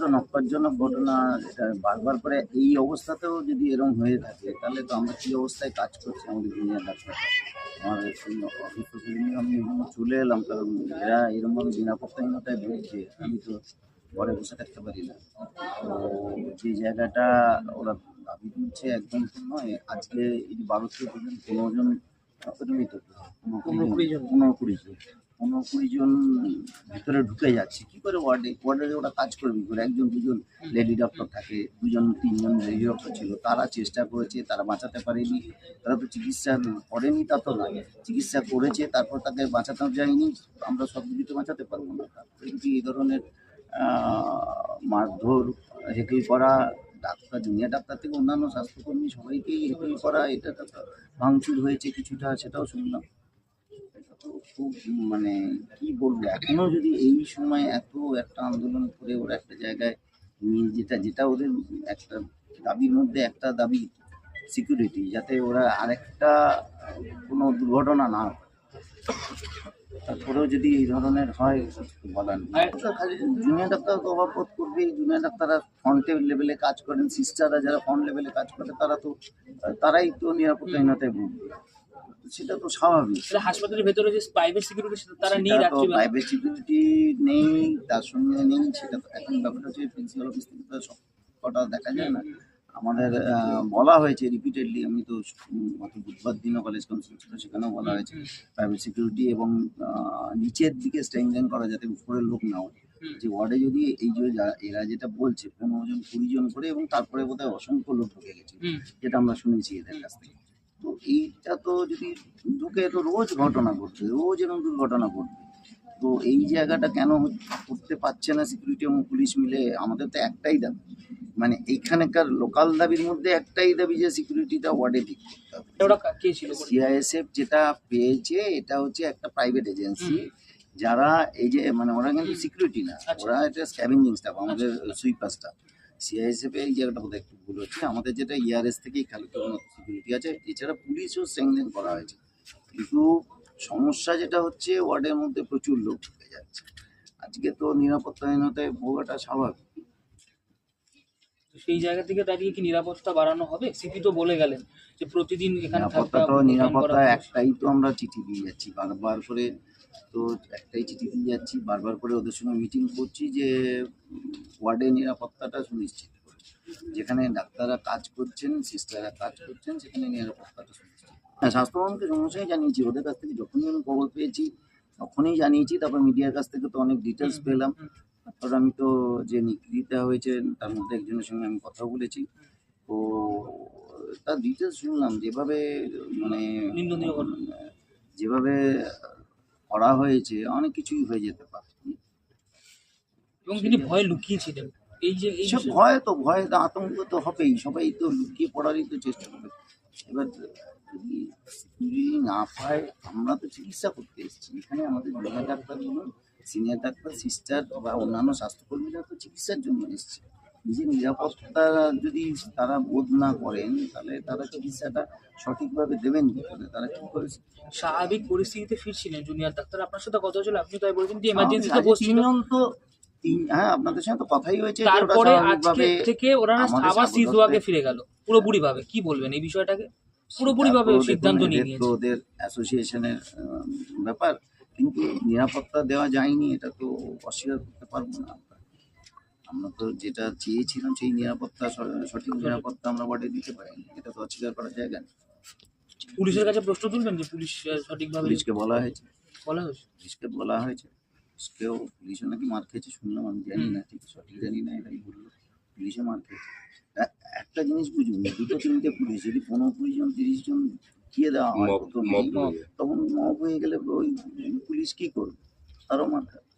তো নক্কারজনক ঘটনা এটা বারবার করে এই অবস্থাতেও যদি এরকম হয়ে থাকে তাহলে তো আমরা কি অবস্থায় কাজ করছি আমাদের দুনিয়া ডাক্তার আমাদের অসুস্থ আমি চলে এলাম কারণ এরা এরকমভাবে নিরাপত্তাহীনতায় ভুগছে। আমি তো ঘরে বসে থাকতে পারি না। তো যে জায়গাটা ওরা দাবি একদম নয় আজকে এই যে বারো থেকে পর্যন্ত পনেরো জন পনেরো কুড়ি জন। পনেরো কুড়ি জন। পনেরো কুড়ি জন ভিতরে ঢুকে যাচ্ছে। কি করে ওয়ার্ডে ওয়ার্ডে ওরা কাজ করবে করে? একজন, দুজন লেডি ডক্টর থাকে, দুজন, তিনজন লেডি ডক্টর ছিল। তারা চেষ্টা করেছে, তারা বাঁচাতে পারেনি। তারা তো চিকিৎসা করেনি, তা তো নয়। চিকিৎসা করেছে, তারপর তাকে বাঁচাতে যায়নি। আমরা সব কিছু বাঁচাতে পারব না। যদি এই ধরনের মারধর, হেকেল করা, ডাক্তার জুনিয়র ডাক্তার থেকে অন্যান্য স্বাস্থ্যকর্মী সবাইকেই হেকেল করা, এটা তো ভাঙচুর হয়েছে কিছুটা, সেটাও শুনলাম। খুব মানে কি বলব এখনও যদি এই সময় এত একটা আন্দোলন করে ওরা একটা জায়গায় নিয়ে যেটা যেটা ওদের একটা দাবির মধ্যে একটা দাবি সিকিউরিটি যাতে ওরা আরেকটা কোনো দুর্ঘটনা না হয়। তারপরেও যদি এই ধরনের হয় বলার খালি জুনিয়র ডাক্তার তো অভাব বোধ করবেই জুনিয়র ডাক্তাররা ফ্রন্ট লেভেলে কাজ করেন সিস্টাররা যারা ফ্রন্ট লেভেলে কাজ করে তারা তো তারাই তো নিরাপত্তাহীনতায় ভুগবে। সেটা তো স্বাভাবিক। হাসপাতালের ভেতরে যে প্রাইভেট সিকিউরিটি তারা নেই সেটা রাত্রিবেলা? প্রাইভেট সিকিউরিটি নেই তার সঙ্গে নেই সেটা তো এখন ব্যাপারটা হচ্ছে প্রিন্সিপাল অফিস থেকে তো সব কটা দেখা যায় না। আমাদের বলা হয়েছে রিপিটেডলি আমি তো গত বুধবার দিনও কলেজ কাউন্সিল ছিল সেখানেও বলা হয়েছে প্রাইভেট সিকিউরিটি এবং নিচের দিকে স্ট্রেংথেন করা যাতে উপরের লোক না হয় যে ওয়ার্ডে যদি এই যে এরা যেটা বলছে পনেরো জন কুড়ি জন করে এবং তারপরে বোধহয় অসংখ্য লোক ঢুকে গেছে যেটা আমরা শুনেছি এদের কাছ থেকে। তো এইটা তো যদি ঢুকে তো রোজ ঘটনা ঘটছে রোজ এরকম দুর্ঘটনা ঘটবে। তো এই জায়গাটা কেন করতে পারছে না সিকিউরিটি এবং পুলিশ মিলে? আমাদের তো একটাই দাবি। মানে এইখানকার লোকাল দাবির মধ্যে একটাই দাবি যে সিকিউরিটিটা ওয়ার্ডে ঠিক করতে হবে। সিআইএসএফ যেটা পেয়েছে এটা হচ্ছে একটা প্রাইভেট এজেন্সি যারা এই যে মানে ওরা কিন্তু সিকিউরিটি না। আচ্ছা। ওরা এটা স্ক্যাভেঞ্জিং স্টাফ আমাদের সুইপার স্টাফ সিআইএসএফ এই ইয়ারটা বোধহয় একটু ভুল হচ্ছে। আমাদের যেটা ইয়ারএস থেকেই খালি সিকিউরিটি আছে, এছাড়া পুলিশও স্ট্রেংথেন করা হয়েছে। কিন্তু সমস্যা যেটা হচ্ছে, ওয়ার্ডের মধ্যে প্রচুর লোক ঢুকে যাচ্ছে। আজকে তো নিরাপত্তাহীনতায় ভোগাটা স্বাভাবিক। সেই জায়গা থেকে দাঁড়িয়ে কি নিরাপত্তা বাড়ানো হবে? সিপি তো বলে গেলেন যে প্রতিদিন এখানে থাকতে তো নিরাপত্তা একটাই তো আমরা চিঠি দিয়ে যাচ্ছি বারবার করে তো একটাই চিঠি দিয়ে যাচ্ছি বারবার করে ওদের সঙ্গে মিটিং করছি যে ওয়ার্ডে নিরাপত্তাটা সুনিশ্চিত করে। যেখানে ডাক্তাররা কাজ করছেন সিস্টাররা কাজ করছেন সেখানে নিরাপত্তাটা সুনিশ্চিত হ্যাঁ স্বাস্থ্যভবনকে সমস্যাই জানিয়েছি ওদের কাছ থেকে যখনই আমি খবর পেয়েছি তখনই জানিয়েছি তারপর মিডিয়ার কাছ থেকে তো অনেক ডিটেলস পেলাম। তারপর আমি তো যে নিগৃহীতা হয়েছে তার মধ্যে একজনের সঙ্গে আমি কথা বলেছি। তো তার ডিটেলস শুনলাম যেভাবে মানে নিন্দনীয় যেভাবে করা হয়েছে অনেক কিছুই হয়ে যেতে পারে। এবং তিনি ভয় লুকিয়েছিলেন। এই যে এই সব ভয় তো ভয় তো আতঙ্ক তো হবেই। সবাই তো লুকিয়ে পড়ারই তো চেষ্টা করবে। এবার যদি যদি না পায় আমরা তো চিকিৎসা করতে এসেছি। এখানে আমাদের ডাক্তার বলুন সিনিয়র ডাক্তার সিস্টার বা অন্যান্য স্বাস্থ্যকর্মীরা তো চিকিৎসার জন্য এসছে। নিজের নিরাপত্তা যদি তারা বোধ না করেন তাহলে তারা চিকিৎসাটা সঠিকভাবে দেবেন কি করে? তারা কি করে স্বাভাবিক পরিস্থিতিতে ফিরছিলেন জুনিয়র ডাক্তার আপনার সাথে কথা হয়েছিল আপনি তাই বলেছেন যে এমার্জেন্সিতে আজকে বসছিল। তো তিন- হ্যাঁ আপনাদের সঙ্গে তো কথাই হয়েছে তারপরে আজকে থেকে ওরা আবার সিজুয়াকে ফিরে গেল পুরোপুরি ভাবে কি বলবেন এই বিষয়টাকে? পুরোপুরি ভাবে সিদ্ধান্ত নিয়ে নিয়েছে। ওদের অ্যাসোসিয়েশনের ব্যাপার। নিরাপত্তা দেওয়া যায়নি এটা তো অস্বীকার করতে পারব না আমরা। আমরা তো যেটা চেয়েছিলাম সেই নিরাপত্তা সঠিক নিরাপত্তা আমরা বাড়িয়ে দিতে পারিনি। এটা তো অস্বীকার করার জায়গা নেই। পুলিশের কাছে প্রশ্ন তুলবেন যে পুলিশ সঠিকভাবে পুলিশকে বলা হয়েছে। বলা হয়েছে? পুলিশকে বলা হয়েছে। পুলিশকেও পুলিশও নাকি মার খেয়েছে শুনলাম আমি জানি না ঠিক সঠিক জানি না এটাই বলল। পুলিশে মার খেয়েছে। একটা জিনিস বুঝুন দুটো তিনটে পুলিশ যদি পনেরো কুড়ি জন তিরিশ জন ঢুকিয়ে দেওয়া হয় তখন মব হয়ে গেলে ওই পুলিশ কি করবে? তারও মার খাবে